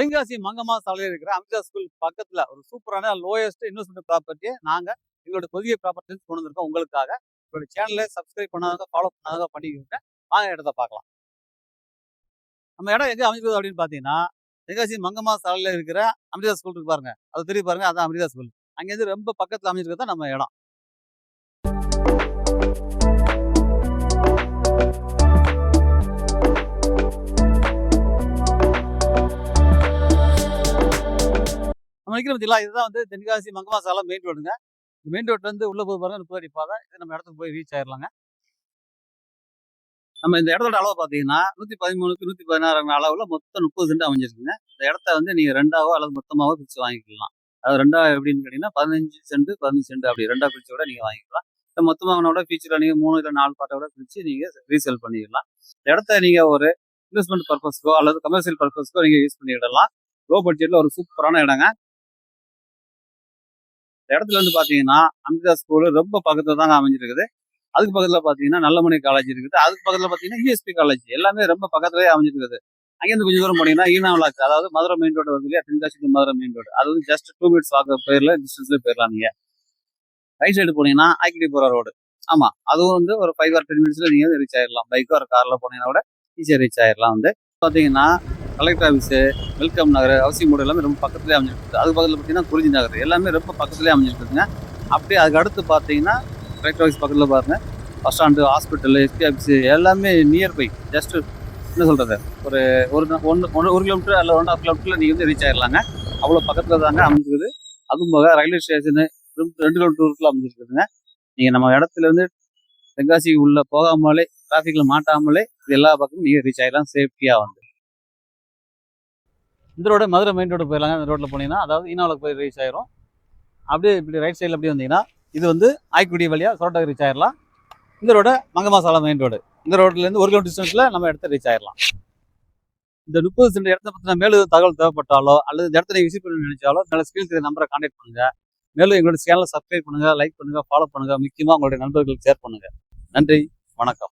தென்காசி மங்கம்மா சாலையில் இருக்கிற அமிர்தா ஸ்கூல் பக்கத்துல ஒரு சூப்பரான லோயஸ்ட் இன்வெஸ்ட்மெண்ட் ப்ராப்பர்ட்டியை நாங்க எங்களோட புதிய ப்ராப்பர்ட்டி கொண்டு வந்திருக்கோம். உங்களுக்காக எங்களோட சேனலை சப்ஸ்கிரைப் பண்ணாத ஃபாலோ பண்ணாத பண்ணிக்கோங்க வாங்க இடத்த பார்க்கலாம். நம்ம இடம் எங்க அமைக்கிறது அப்படின்னு பார்த்தீங்கன்னா தென்காசி மங்கம்மா சாலையில் இருக்கிற அமிர்தா ஸ்கூல் இருக்கு பாருங்க. அது தெரிய பாருங்க அதான் அமிர்தா ஸ்கூல் அங்கேருந்து ரொம்ப பக்கத்தில் அமைஞ்சிருக்கிறது தான் நம்ம இடம். நம்ம நிற்கிற பார்த்தீங்களா இதுதான் வந்து தென்காசி மங்கம்மா சாலை மெயின் ரோடுங்க மெயின் ரோட்ல இருந்து உள்ள போய் பாருங்க முப்பது அடி பாதை. இது நம்ம இடத்துக்கு போய் ரீச் ஆயிடலாங்க நம்ம இந்த இடத்தோட அளவு பார்த்தீங்கன்னா நூற்றி பதிமூணுக்கு நூற்றி பதினாறு அளவில் மொத்தம் முப்பது சென்ட் அமைஞ்சிருக்குங்க. இந்த இடத்த வந்து நீங்கள் ரெண்டாவோ அல்லது மொத்தமாவோ பிரித்து வாங்கிக்கலாம். அது ரெண்டா எப்படின்னு கேட்டிங்கன்னா பதினஞ்சு சென்ட் பதினஞ்சு சென்ட் அப்படி ரெண்டா பிரிச்சு கூட நீங்கள் வாங்கிக்கலாம். இல்லை மொத்தமாக விட ஃபியூச்சரில் நீங்கள் மூணு இல்லை நாலு பாட்டை விட பிரித்து நீங்கள் ரீசேல் பண்ணிடலாம். இந்த இடத்த நீங்கள் ஒரு இன்வெஸ்ட்மெண்ட் பர்பஸ்க்கோ அல்லது கமர்ஷியல் பர்பஸ்க்கோ நீங்கள் யூஸ் பண்ணிடலாம். லோ பட்ஜெட்டில் ஒரு சூப்பரான இடங்க. இந்த இடத்துல வந்து பார்த்தீங்கன்னா அமிர்தா ஸ்கூல் ரொம்ப பக்கத்துல தாங்க அமைஞ்சிருக்குது. அதுக்கு பக்கத்தில் பார்த்தீங்கன்னா நல்லமணி காலேஜ் இருக்குது. அதுக்கு பக்கத்தில் பார்த்தீங்கன்னா யூஎஸ்பி காலேஜ் எல்லாமே ரொம்ப பக்கத்துலேயே அமைஞ்சிருக்குது. அங்கேருந்து கொஞ்சம் தூரம் போனீங்கன்னா ஈனா அதாவது மதுரை மெயின் ரோடு வந்து இல்லையா? Tenkasi to Madurai main road அது வந்து ஜஸ்ட் டூ மினிட்ஸ் வாக்கு பேரில் டிஸ்டன்ஸ்லேயே போயிடலாம் நீங்கள் ரைட் சைடு போனீங்கன்னா ஆக்கிடி போகிற ரோடு ஆமாம் அதுவும் வந்து ஒரு ஃபைவ் ஆர் டென் மினிட்ஸில் நீங்கள் ரீச் ஆயிடலாம் பைக்கோ ஒரு காரில் போனீங்கன்னா கூட ஈஸியாக ரீச் ஆயிடலாம் வந்து. பார்த்தீங்கன்னா collector office welcome Nagar housing board எல்லாமே ரொம்ப பக்கத்துலேயே அமைஞ்சிருக்கு. அது பக்கத்தில் பார்த்தீங்கன்னா குறிஞ்சி நகர். எல்லாமே ரொம்ப பக்கத்துலேயே அமைஞ்சிருக்குதுங்க. அப்படியே அதுக்கு அடுத்து பார்த்தீங்கன்னா கலெக்டர் ஆஃபீஸ் பக்கத்தில் பாருங்க. Bus stand hospital SP office எல்லாமே நியர்பை ஜஸ்ட்டு என்ன சொல்கிறது ஒரு ஒரு ஒன்று ஒன்று ஒரு கிலோமீட்டர் அல்ல ஹாஃப் கிலோமீட்டரில் நீங்கள் வந்து ரீச் ஆயிடலாங்க அவ்வளோ பக்கத்தில் தாங்க அமைஞ்சிருக்குது. அதுவும் போக ரயில்வே ஸ்டேஷனு ரெண்டு கிலோமீட்டர் அமைஞ்சிருக்குதுங்க. நீங்கள் நம்ம இடத்துல இருந்து தென்காசி உள்ளே போகாமலே டிராஃபிக்கில் மாட்டாமலே இது எல்லா பக்கமும் நீங்கள் ரீச் ஆகிடலாம் சேஃப்டியாக வந்து. இந்த ரோடு மதுரை மெயின் ரோடு போயிடலாங்க. இந்த ரோட்டில் போனீங்கன்னா அதாவது ஈனாவில் போய் ரீச் ஆயிரும். அப்படியே இப்படி ரைட் சைடில் அப்படியே வந்தீங்கன்னா இது வந்து ஆய்க்குடி வழியாக சோட்டாக்கு ரீச் ஆயிடலாம் இந்த ரோடு மங்கமாசாலா மெயின் ரோடு இந்த ரோட்லேருந்து ஒரு கிலோ டிஸ்டன்ஸில் நம்ம இடத்த ரீச் ஆயிடலாம் இந்த முப்பது சென்ட் இடத்த பற்றின மேலும் தகவல் தேவைப்பட்டாலோ அல்லது இந்த இடத்த விசிட் பண்ண நினைச்சாலோ நல்ல ஸ்கில்ஸ் நம்பரை கான்டாக்ட் பண்ணுங்க. மேலும் எங்களோட சேனலை சப்ஸ்கிரைப் பண்ணுங்க லைக் பண்ணுங்க ஃபாலோ பண்ணுங்க. முக்கியமாக உங்களுடைய நண்பர்களுக்கு ஷேர் பண்ணுங்க. நன்றி வணக்கம்.